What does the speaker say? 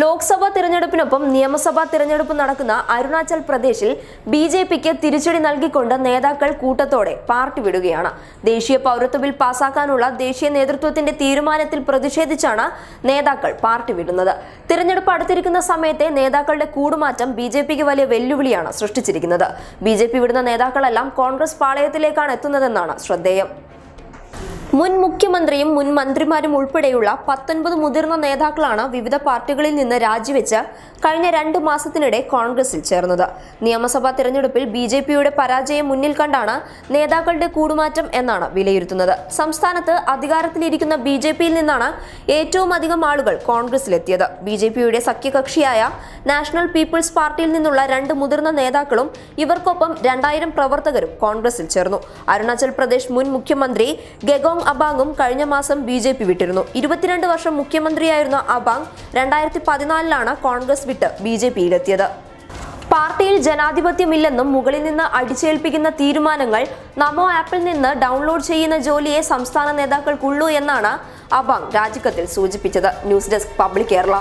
ലോക്സഭാ തിരഞ്ഞെടുപ്പിനൊപ്പം നിയമസഭാ തിരഞ്ഞെടുപ്പ് നടക്കുന്ന അരുണാചൽ പ്രദേശിൽ ബി ജെ പിക്ക് തിരിച്ചടി നൽകിക്കൊണ്ട് നേതാക്കൾ കൂട്ടത്തോടെ പാർട്ടി വിടുകയാണ്. ദേശീയ പൗരത്വ ബിൽ പാസാക്കാനുള്ള ദേശീയ നേതൃത്വത്തിന്റെ തീരുമാനത്തിൽ പ്രതിഷേധിച്ചാണ് നേതാക്കൾ പാർട്ടി വിടുന്നത്. തിരഞ്ഞെടുപ്പ് അടുത്തിരിക്കുന്ന സമയത്തെ നേതാക്കളുടെ കൂടുമാറ്റം ബി ജെ പിക്ക് വലിയ വെല്ലുവിളിയാണ് സൃഷ്ടിച്ചിരിക്കുന്നത്. ബി ജെ പി വിടുന്ന നേതാക്കളെല്ലാം കോൺഗ്രസ് പാളയത്തിലേക്കാണ് എത്തുന്നതെന്നാണ് ശ്രദ്ധേയം. മുൻ മുഖ്യമന്ത്രിയും മുൻ മന്ത്രിമാരും ഉൾപ്പെടെയുള്ള പത്തൊൻപത് മുതിർന്ന നേതാക്കളാണ് വിവിധ പാർട്ടികളിൽ നിന്ന് രാജിവെച്ച് കഴിഞ്ഞ രണ്ട് മാസത്തിനിടെ കോൺഗ്രസിൽ ചേർന്നത്. നിയമസഭാ തിരഞ്ഞെടുപ്പിൽ ബി ജെ പിയുടെ പരാജയം മുന്നിൽ കണ്ടാണ് നേതാക്കളുടെ കൂടുമാറ്റം എന്നാണ് വിലയിരുത്തുന്നത്. സംസ്ഥാനത്ത് അധികാരത്തിലിരിക്കുന്ന ബി ജെ പിയിൽ നിന്നാണ് ഏറ്റവും അധികം ആളുകൾ കോൺഗ്രസിലെത്തിയത്. ബി ജെ പിയുടെ സഖ്യകക്ഷിയായ നാഷണൽ പീപ്പിൾസ് പാർട്ടിയിൽ നിന്നുള്ള രണ്ട് മുതിർന്ന നേതാക്കളും ഇവർക്കൊപ്പം രണ്ടായിരം പ്രവർത്തകരും കോൺഗ്രസിൽ ചേർന്നു. അരുണാചൽ പ്രദേശ് മുൻ മുഖ്യമന്ത്രി ഗെഗോങ് അബാങ്ങും കഴിഞ്ഞ മാസം ബി ജെ പി വിട്ടിരുന്നു. ഇരുപത്തിരണ്ട് വർഷം മുഖ്യമന്ത്രിയായിരുന്ന അബാങ് രണ്ടായിരത്തി പതിനാലിലാണ് കോൺഗ്രസ് വിട്ട് ബി ജെ പിയിലെത്തിയത്. പാർട്ടിയിൽ ജനാധിപത്യമില്ലെന്നും മുകളിൽ നിന്ന് അടിച്ചേൽപ്പിക്കുന്ന തീരുമാനങ്ങൾ നമോ ആപ്പിൽ നിന്ന് ഡൗൺലോഡ് ചെയ്യുന്ന ജോലിയെ സംസ്ഥാന നേതാക്കൾക്കുള്ളൂ എന്നാണ് അബാങ് രാജിക്കത്തിൽ സൂചിപ്പിച്ചത്. News desk public Kerala.